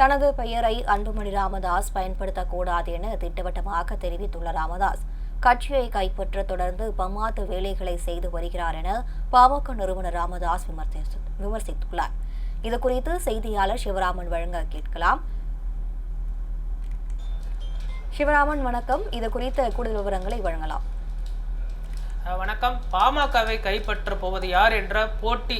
தனது பெயரை அன்புமணி ராமதாஸ் பயன்படுத்தக்கூடாது என திட்டவட்டமாக தெரிவித்துள்ள ராமதாஸ் கட்சியை கைப்பற்ற தொடர்ந்து பமாத்து வேலைகளை செய்து வருகிறார் என பாமக நிறுவனர் ராமதாஸ் விமர்சித்துள்ளார். இது குறித்து செய்தியாளர் சிவராமன் வழங்க கேட்கலாம். சிவராமன் வணக்கம். இது குறித்த கூடுதல் விவரங்களை வழங்கலாம். வணக்கம். பாமகவை கைப்பற்ற போவது யார் என்ற போட்டி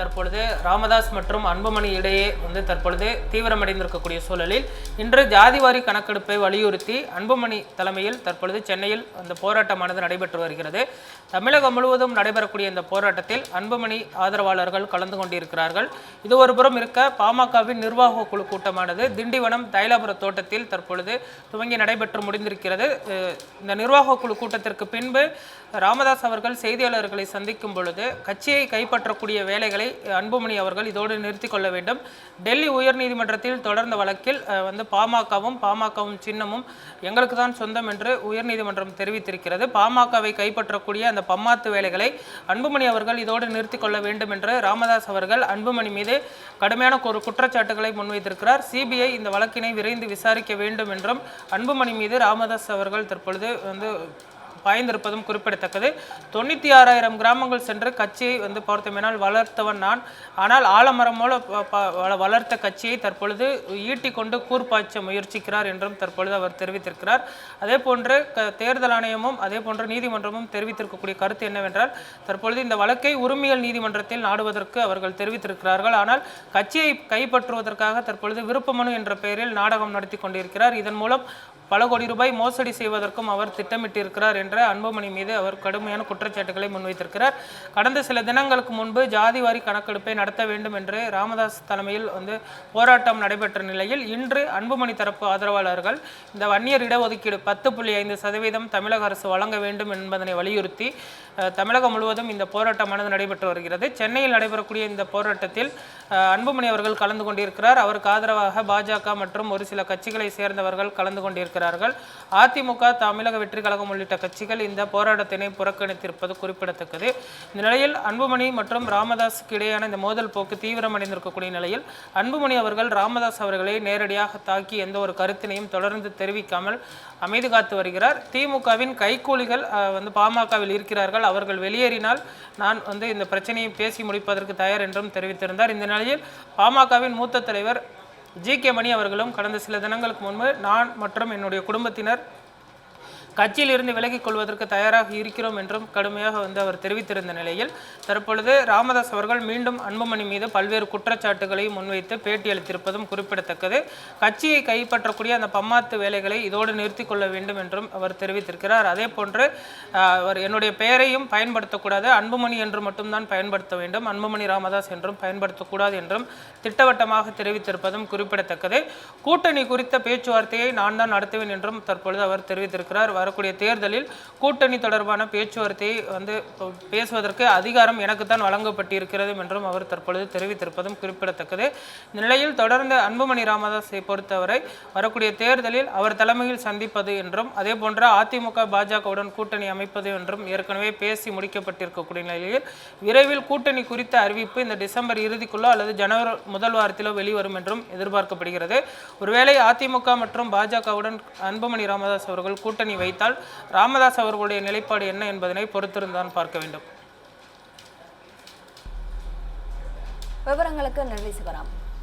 தற்பொழுது ராமதாஸ் மற்றும் அன்புமணி இடையே வந்து தற்பொழுது தீவிரமடைந்திருக்கக்கூடிய சூழலில் இன்று ஜாதிவாரி கணக்கெடுப்பை வலியுறுத்தி அன்புமணி தலைமையில் தற்பொழுது சென்னையில் அந்த போராட்டமானது நடைபெற்று வருகிறது. தமிழகம் முழுவதும் நடைபெறக்கூடிய இந்த போராட்டத்தில் அன்புமணி ஆதரவாளர்கள் கலந்து கொண்டிருக்கிறார்கள். இது ஒரு புறம் இருக்க பாமகவின் நிர்வாக குழு கூட்டமானது திண்டிவனம் தைலாபுர தோட்டத்தில் தற்பொழுது துவங்கி நடைபெற்று முடிந்திருக்கிறது. இந்த நிர்வாக குழு கூட்டத்திற்கு பின்பு ராமதாஸ் அவர்கள் செய்தியாளர்களை சந்திக்கும் பொழுது கட்சியை கைப்பற்றக்கூடிய வேலைகளை அன்புமணி அவர்கள் இதோடு நிறுத்தி கொள்ள வேண்டும். டெல்லி உயர்நீதிமன்றத்தில் தொடர்ந்த வழக்கில் வந்து பாமகவும் பாமகவும் சின்னமும் எங்களுக்கு தான் சொந்தம் என்று உயர்நீதிமன்றம் தெரிவித்திருக்கிறது. பாமகவை கைப்பற்றக்கூடிய அந்த பம்மாத்து வேலைகளை அன்புமணி அவர்கள் இதோடு நிறுத்தி கொள்ள வேண்டும் என்று ராமதாஸ் அவர்கள் அன்புமணி மீது கடுமையான ஒரு குற்றச்சாட்டுகளை முன்வைத்திருக்கிறார். சிபிஐ இந்த வழக்கினை விரைந்து விசாரிக்க வேண்டும் என்றும் அன்புமணி மீது ராமதாஸ் அவர்கள் தற்பொழுது வந்து பாய்ந்திருப்பதும் குறிப்பிடத்தக்கது. தொண்ணூற்றி ஆறாயிரம் கிராமங்கள் சென்று கட்சியை வந்து பார்த்தோமேனால் வளர்த்தவன் நான். ஆனால் ஆலமரம் மூல ப- ப- வள- வளர்த்த கட்சியை தற்பொழுது ஈட்டி கொண்டு கூர்ப்பாய்ச்ச முயற்சிக்கிறார் என்றும் தற்பொழுது அவர் தெரிவித்திருக்கிறார். அதே போன்று க- தேர்தல் ஆணையமும் அதே போன்று நீதிமன்றமும் தெரிவித்திருக்கக்கூடிய கருத்து என்னவென்றால் தற்பொழுது இந்த வழக்கை உரிமையல் நீதிமன்றத்தில் நாடுவதற்கு அவர்கள் தெரிவித்திருக்கிறார்கள். ஆனால் கட்சியை கைப்பற்றுவதற்காக தற்பொழுது விருப்பமனு என்ற பெயரில் நாடகம் நடத்தி கொண்டிருக்கிறார். இதன் மூலம் பல கோடி ரூபாய் மோசடி செய்வதற்கும் அவர் திட்டமிட்டிருக்கிறார் என்ற அன்புமணி மீது அவர் கடுமையான குற்றச்சாட்டுகளை முன்வைத்திருக்கிறார். கடந்த சில தினங்களுக்கு முன்பு ஜாதிவாரி கணக்கெடுப்பை நடத்த வேண்டும் என்று ராமதாஸ் தலைமையில் வந்து போராட்டம் நடைபெற்ற நிலையில் இன்று அன்புமணி தரப்பு ஆதரவாளர்கள் இந்த வன்னியர் இடஒதுக்கீடு பத்து புள்ளி ஐந்து சதவீதம் தமிழக அரசு வழங்க வேண்டும் என்பதனை வலியுறுத்தி தமிழகம் முழுவதும் இந்த போராட்டமானது நடைபெற்று வருகிறது. சென்னையில் நடைபெறக்கூடிய இந்த போராட்டத்தில் அன்புமணி அவர்கள் கலந்து கொண்டிருக்கிறார். அவருக்கு ஆதரவாக பாஜக மற்றும் ஒரு சில கட்சிகளை சேர்ந்தவர்கள் கலந்து கொண்டிருக்கிறார்கள். அதிமுக தமிழக வெற்றி கழகம் உள்ளிட்ட கட்சிகள் இந்த போராட்டத்தினை புறக்கணித்திருப்பது குறிப்பிடத்தக்கது. இந்த நிலையில் அன்புமணி மற்றும் ராமதாஸுக்கு இடையேயான இந்த மோதல் போக்கு தீவிரமடைந்திருக்கக்கூடிய நிலையில் அன்புமணி அவர்கள் ராமதாஸ் அவர்களை நேரடியாக தாக்கி எந்த ஒரு கருத்தினையும் தொடர்ந்து தெரிவிக்காமல் அமைதி காத்து வருகிறார். திமுகவின் கைக்கூலிகள் வந்து பாமகவில் இருக்கிறார்கள். அவர்கள் வெளியேறினால் நான் வந்து இந்த பிரச்சனையை பேசி முடிப்பதற்கு தயார் என்றும் தெரிவித்திருந்தார். இந்த நிலையில் பாமகவின் மூத்த தலைவர் ஜி கே மணி அவர்களும் கடந்த சில தினங்களுக்கு முன்பு நான் மற்றும் என்னுடைய குடும்பத்தினர் கட்சியிலிருந்து விலகிக் கொள்வதற்கு தயாராக இருக்கிறோம் என்றும் கடுமையாக வந்து அவர் தெரிவித்திருந்த நிலையில் தற்பொழுது ராமதாஸ் அவர்கள் மீண்டும் அன்புமணி மீது பல்வேறு குற்றச்சாட்டுகளை முன்வைத்து பேட்டியளித்திருப்பதும் குறிப்பிடத்தக்கது. கட்சியை கைப்பற்றக்கூடிய அந்த பம்மாத்து வேலைகளை இதோடு நிறுத்தி கொள்ள வேண்டும் என்றும் அவர் தெரிவித்திருக்கிறார். அதே போன்று அவர் என்னுடைய பெயரையும் பயன்படுத்தக்கூடாது அன்புமணி என்று மட்டும்தான் பயன்படுத்த வேண்டும் அன்புமணி ராமதாஸ் என்றும் பயன்படுத்தக்கூடாது என்றும் திட்டவட்டமாக தெரிவித்திருப்பதும் குறிப்பிடத்தக்கது. கூட்டணி குறித்த பேச்சுவார்த்தையை நான் தான் நடத்துவேன் என்றும் தற்பொழுது அவர் தெரிவித்திருக்கிறார். வரக்கூடிய தேர்தலில் கூட்டணி தொடர்பான பேச்சுவார்த்தையை வந்து பேசுவதற்கு அதிகாரம் எனக்கு தான் வழங்கப்பட்டிருக்கிறது என்றும் அவர் தற்பொழுது தெரிவித்திருப்பதும் குறிப்பிடத்தக்கது. இந்த நிலையில் தொடர்ந்து அன்புமணி ராமதாஸை பொறுத்தவரை வரக்கூடிய தேர்தலில் அவர் தலைமையில் சந்திப்பது என்றும் அதே போன்ற அதிமுக பாஜகவுடன் கூட்டணி அமைப்பது என்றும் ஏற்கனவே பேசி முடிக்கப்பட்டிருக்கக்கூடிய நிலையில் விரைவில் கூட்டணி குறித்த அறிவிப்பு இந்த டிசம்பர் இறுதிக்குள்ளோ அல்லது ஜனவரி முதல் வாரத்திலோ வெளிவரும் என்றும் எதிர்பார்க்கப்படுகிறது. ஒருவேளை அதிமுக மற்றும் பாஜகவுடன் அன்புமணி ராமதாஸ் அவர்கள் கூட்டணி வைத்து வைத்தால் ராமதாஸ் அவர்களுடைய நிலைப்பாடு என்ன என்பதனை பொறுத்திருந்தான் பார்க்க வேண்டும். விவரங்களுக்கு நன்றி சிவராம்.